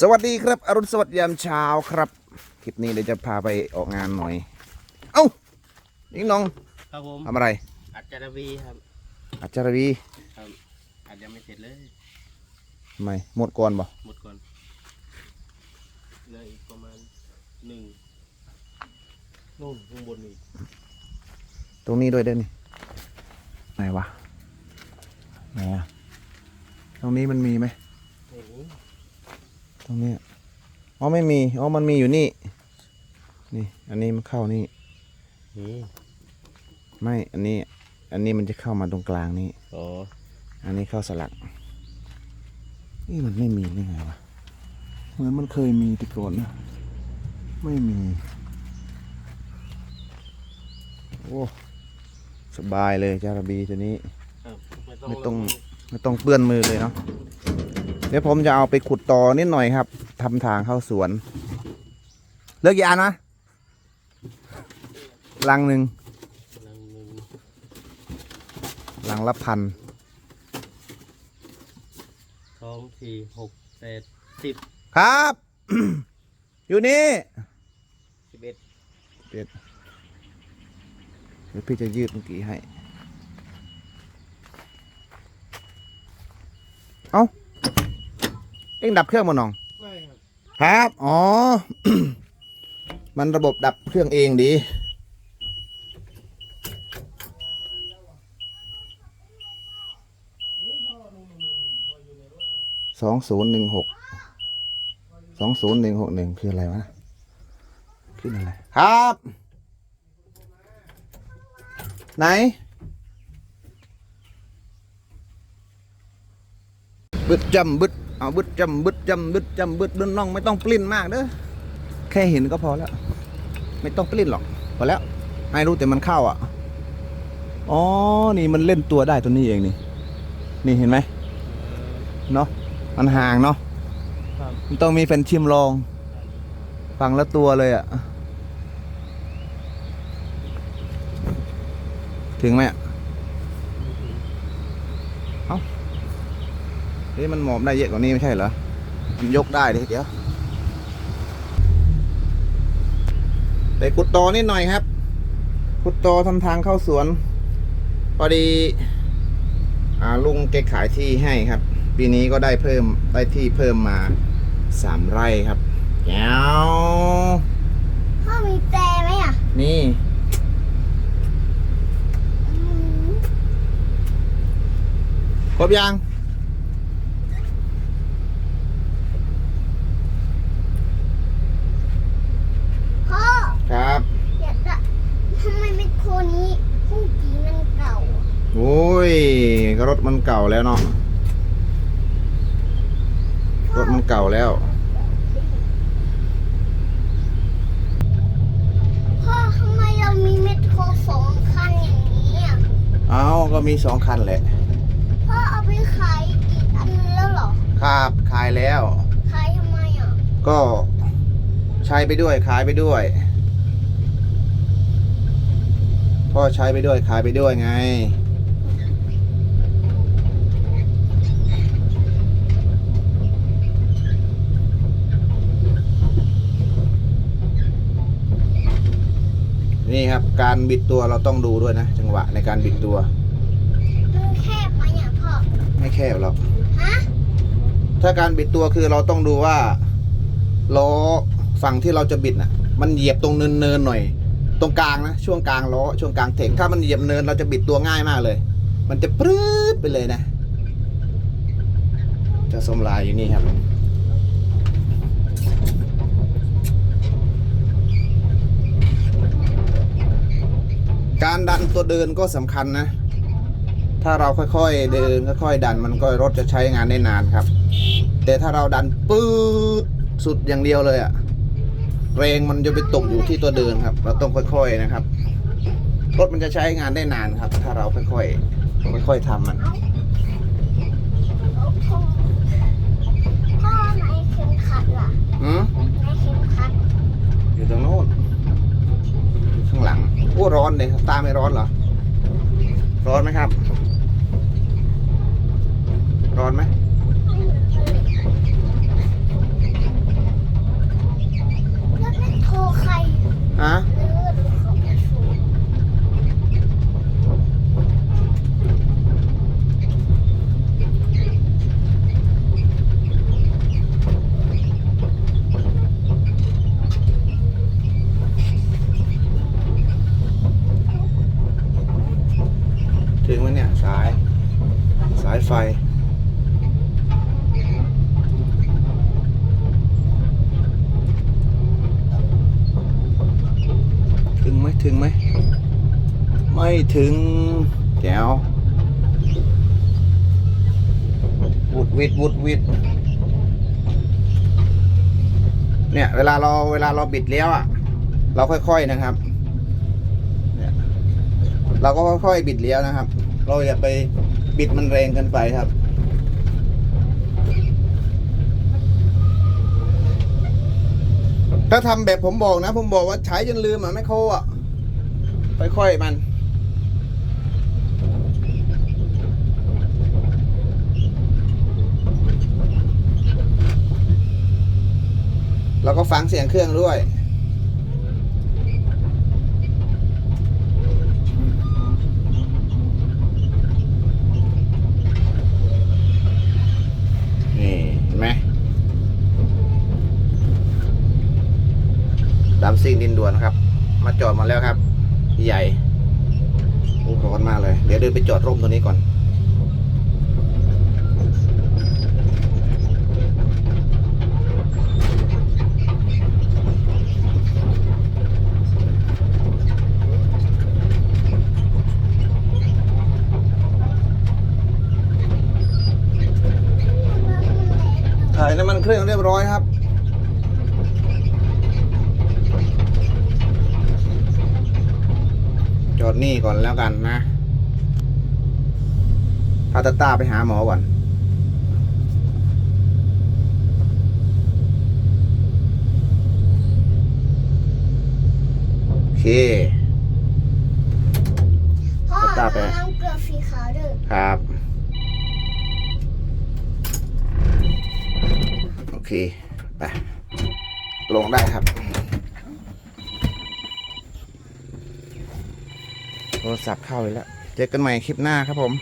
สวัสดีครับ อรุณสวัสดิ์ยามเช้าครับ คลิปนี้เดี๋ยวจะพาไปออกงานหน่อย เอ้านิงน้องครับผมทำอะไร อัจจารวีครับอัจจารวีครับ อาจจะไม่เสร็จเลยทำไมหมดก่อนบ่หมดก่อนเหลืออีกประมาณหนึ่งนู่นข้างบนอีกตรงนี้ด้วยเด้อนี่ไหนวะไหนอะตรงนี้มันมีไหมไม่มี ตรงเนี้ยอ๋อไม่มีอ๋อมันมีอยู่นี่ นี่อันนี้มันเข้านี่นี่ไม่อันนี้ อันนี้มันจะเข้ามาตรงกลางนี้อ๋ออันนี้เข้าสลักนี่มันไม่มีได้ไงวะเหมือนมันเคยมีแต่ก่อนนะไม่มี โอ้สบายเลยจาระบีตัวนี้ครับไม่ไม่ต้องไม่ต้องเปื้อนมือเลยเนาะเดี๋ยวผมจะเอาไปขุดต่อนิดหน่อยครับทำทางเข้าสวน เลิกกี่อันนะลังหนึ่งลังหนึ่งลังละพันสองสี่หกแปดสิบครับ อยู่นี่สิบเอ็ดเดี๋ยวเดี๋ยวพี่จะยืดเมื่อกี้ให้ เอาเอ็งดับเครื่องมาน้องไม่ครับครับ อ๋อ มันระบบดับเครื่องเองดี สองศูนย์หนึ่งหก สองศูนย์หนึ่งหกหนึ่งคืออะไรวะ ขึ้นอะไร ครับ ไหน บึดจำบึด เอาบึดจำบึดจำบึดจำบึดบึดน้องไม่ต้องปลิ้นมากเด้อแค่เห็นก็พอแล้ว ไม่ต้องปลิ้นหรอกพอแล้วให้รู้แต่มันเข้าอะอ๋อนี่มันเล่นตัวได้ตัวนี้เองนี่ นี่เห็นไหมเนาะมันห่างเนาะมันต้องมีแฟนชิมลอง ฟังแล้วตัวเลยอะ ถึงไหมอะเฮ้ ยมันหมอบได้เยอะกว่านี้ไม่ใช่เหรอ มันยกได้ดิเดี๋ยวไปขุดตอนิดหน่อยครับขุดตอทำทางเข้าสวน พอดีอ่าลุงแกขายที่ให้ครับ ปีนี้ก็ได้เพิ่มได้ที่เพิ่มมาสามไร่ครับแก้วพ่อมีแต่ไหมอะ นี่อืมครบยัง พ่อ ครับ เดี๋ยวจะทำไมไม่โคนี้ผู้กีมันเก่าอะ โอ้ ยก็รถมันเก่าแล้วเนาะรถมันเก่าแล้วพ่อทำไมเรามีเมทโครสองคันอย่างนี้อะเอาก็มีสองคันแหละพ่อเอาไปขายอีกอันนึงแล้วเหรอครับขายแล้ว ขายทำไมอะก็ใช้ไปด้วยขายไปด้วยพ่อใช้ไปด้วยขายไปด้วยไง นี่ครับ การบิดตัวเราต้องดูด้วยนะ จังหวะในการบิดตัว มันแคบไหมอะพ่อ ไม่แคบหรอกฮะ ถ้าการบิดตัวคือเราต้องดูว่าล้อฝั่งที่เราจะบิดน่ะ มันเหยียบตรงเนินเนินๆหน่อย ตรงกลางนะช่วงกลางล้อช่วงกลางเทคถ้ามันเหยียบเนินเราจะบิดตัวง่ายมากเลย มันจะปรื๊ดไปเลยนะ จะสมลายอยู่นี่ครับ การดันตัวเดินก็สำคัญนะ ถ้าเราค่อยๆเดินค่อยๆดันมันก็รถจะใช้งานได้นานครับ แต่ถ้าเราดันปื๊ดสุดอย่างเดียวเลยอะแรงมันจะไปตกอยู่ที่ตัวเดินครับ เราต้องค่อยๆนะครับ รถมันจะใช้งานได้นานครับ ถ้าเราค่อยๆค่อยๆทำมันเอาพ่อพ่อไหนเข็มขัดล่ะ หืม ไหนเข็มขัด อยู่ตรงโน้นข้าง หลังโอ้ร้อนเลยตาไม่ร้อนเหรอ ร้อนไหมครับ ร้อนไหม ไม่เหมือนกันเลย ถึงไหม ไม่ถึงแจววุดวิดวุดวิดเนี่ย เวลาเราเวลาเราบิดเลี้ยวอะ เราค่อยๆนะครับ เนี่ย เราก็ค่อยๆบิดเลี้ยวนะครับ เราอย่าไปบิดมันแรงเกินไปครับถ้าทำแบบผมบอกนะ ผมบอกว่าใช้จนลืมอะไม่โคอะ ค่อยๆมันแล้วก็ฟังเสียงเครื่องด้วย นี่เห็นไหมดำซิ่งดินด่วนครับ มาจอดมาแล้วครับ ใหญ่โอ้ร้อนมากเลย เดี๋ยวเดินไปจอดร่มตัวนี้ก่อน ถ่ายน้ำมันเครื่องเรียบร้อยครับ อดนี่ก่อนแล้วกันนะพาตาตาไปหาหมอก่อนโอเคพ่อตาไปน้ำเกลือสีขาวด้วยครับ โอเค ไป ลงได้ครับ ทรศัพท์เข้าอีกแล้ว เจอกันใหม่คลิปหน้าครับผม